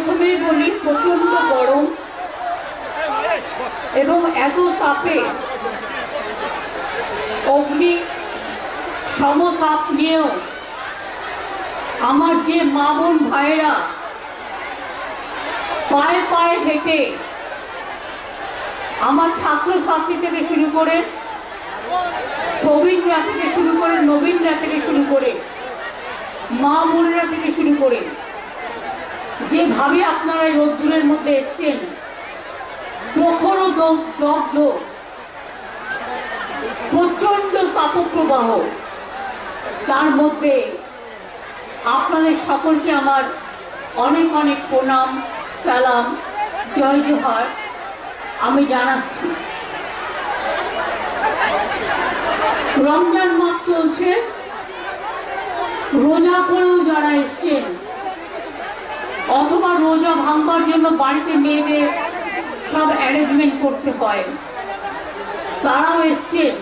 প্রথমেই বলি, প্রচণ্ড গরম এবং এত তাপে অগ্নি সমতাপ নিয়েও আমার যে মা বোন ভাইয়েরা পায়ে পায়ে হেঁটে আমার ছাত্র ছাত্রী থেকে শুরু করে প্রবীণরা থেকে শুরু করে নবীনরা থেকে শুরু করে মা বোনেরা থেকে শুরু করে যেভাবে আপনারা রোদ্দুরের মধ্যে এসছেন, প্রখর দগ্ধ প্রচণ্ড তাপপ্রবাহ, তার মধ্যে আপনাদের সকলকে আমার অনেক অনেক প্রণাম, সালাম, জয় জোহার। আমি জানাচ্ছি, রমজান মাস চলছে, রোজা করেও যারা এসছেন অথবা রোজা ভাঙবার জন্য বাড়িতে মেয়েদের সব অ্যারেঞ্জমেন্ট করতে হয়। তারাও এসছেন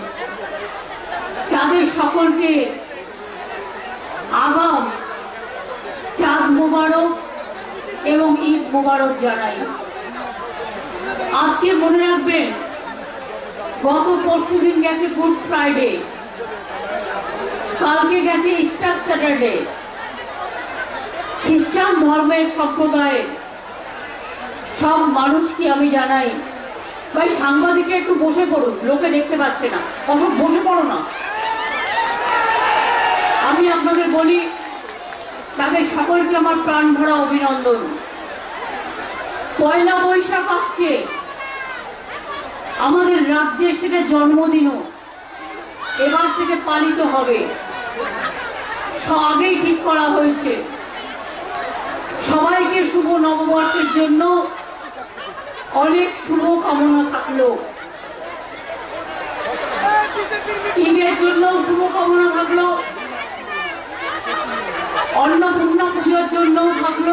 তাদের সকলকে আগাম চাঁদ মোবারক এবং ঈদ মোবারক জানাই। আজকে মনে রাখবেন, গত পরশু দিন গেছে গুড ফ্রাইডে কালকে গেছে ইস্টার স্যাটারডে খ্রিস্টান ধর্মের সম্প্রদায়ের সব মানুষকে আমি জানাই। ভাই সাংবাদিকে একটু বসে পড়ুন, লোকে দেখতে পাচ্ছে না। অসব বসে পড়ো না। আমি আপনাদের বলি, তাদের সকলকে আমার প্রাণ ভরা অভিনন্দন। পয়লা বৈশাখ আসছে। আমাদের রাজ্যে সেটা জন্মদিনও। এবার থেকে পালিত হবে। আগেই ঠিক করা হয়েছে। সবাইকে শুভ নববর্ষের জন্য অনেক শুভ কামনা থাকল। ঈদের জন্য শুভ কামনা থাকল। অন্নপূর্ণা পুজোর জন্যও থাকল।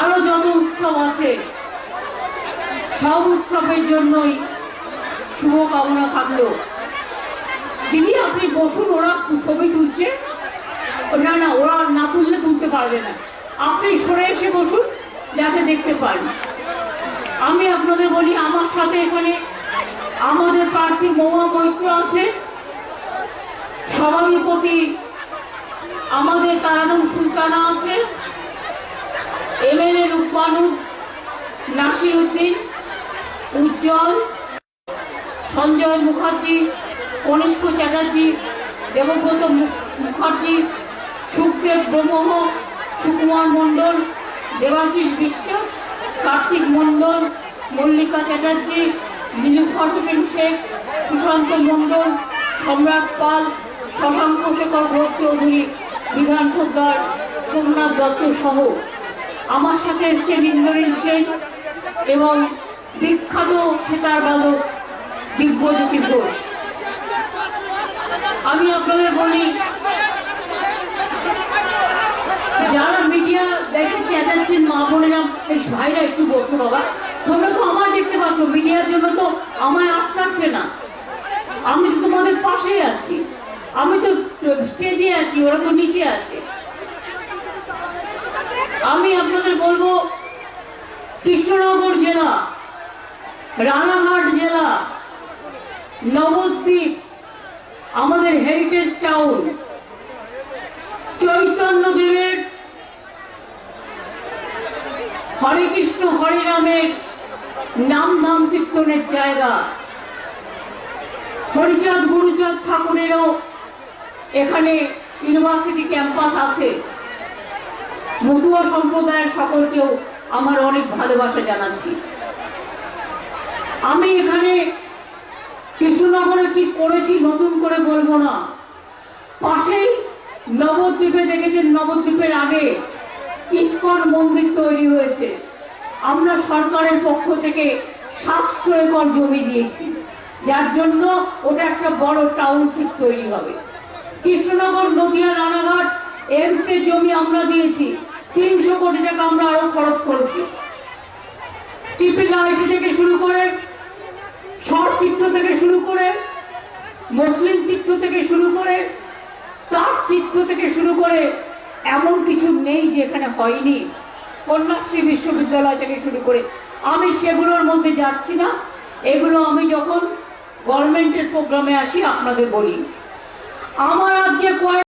আরও যত উৎসব আছে, সব উৎসবের জন্যই শুভ কামনা থাকল। দিদি, আপনি বসুন, ওরা ছবি তুলছে। না না, ওরা না তুললে তুলতে পারবে না। আপনি সরে এসে বসুন, যাতে দেখতে পান। আমি আপনাদের বলি, আমার সাথে এখানে আমাদের প্রার্থী মহুয়া মৈত্র আছে। সভাধিপতি আমাদের তারানুম সুলতানা আছে। এমএলএ রূপবানুর নাসির উদ্দিন, উজ্জ্বল, সঞ্জয় মুখার্জি কনিষ্ক চ্যাটার্জি, দেবব্রত মুখার্জি সুখদেব ব্রহ্ম, সুকুমার মণ্ডল, দেবাশিস বিশ্বাস, কার্তিক মণ্ডল, মল্লিকা চ্যাটার্জি নীলুফার হোসেন শেখ, সুশান্ত মণ্ডল, সম্রাট পাল, শশাঙ্ক শেখর ঘোষ চৌধুরী, বিধান পোদ্দার সোমনাথ দত্ত সহ। আমার সাথে এসছেন ইন্দ্রনীল সেন এবং বিখ্যাত সেতার বাদক দিব্যজ্যোতি ঘোষ। আমি আপনাদের বলি যারা মিডিয়া চেঁচাচ্ছেন মা বোনেরা। এই ভাইরা একটু বসো বাবা। তোমরা তো আমায় দেখতে পাচ্ছ, মিডিয়ার জন্য তো আমায় আটকাচ্ছে না। আমি তো তোমাদের পাশেই আছি। আমি তো স্টেজে আছি, ওরা তো নিচে আছে। আমি আপনাদের বলব, কৃষ্ণনগর জেলা, রানাঘাট জেলা, নবদ্বীপ, আমাদের হেরিটেজ টাউন চৈতন্য চৈতন্যদেবের হরে কৃষ্ণ, হরে রামের নাম ধাম কীর্তনের জায়গা। হরিচাঁদ, গুরুচাঁদ ঠাকুরেরও এখানে ইউনিভার্সিটি ক্যাম্পাস আছে। মধুয়া সম্প্রদায়ের সকলকেও আমার অনেক ভালোবাসা জানাচ্ছি। আমি এখানে কৃষ্ণনগরে কি করেছি নতুন করে বলব না। পাশেই নবদ্বীপে দেখেছেন, নবদ্বীপের আগে ইস্কন মন্দির তৈরি হয়েছে। আমরা সরকারের পক্ষ থেকে সাতশো একর জমি দিয়েছি। যার জন্য ওটা একটা বড় টাউনশিপ তৈরি হবে। কৃষ্ণনগর, নদিয়া, রানাঘাট, এমস এর জমি আমরা দিয়েছি। তিনশো কোটি টাকা আমরা আরও খরচ করেছি। টিপিক আইটি থেকে শুরু করে সর তীর্থ থেকে শুরু করে মুসলিম তীর্থ থেকে শুরু করে, তার তীর্থ থেকে শুরু করে এমন কিছু নেই যেখানে হয়নি। কন্যাশ্রী বিশ্ববিদ্যালয় থেকে শুরু করে আমি সেগুলোর মধ্যে যাচ্ছি না। এগুলো আমি যখন গভর্নমেন্টের প্রোগ্রামে আসি, আপনাদের বলি। আমার আজকে কয়েক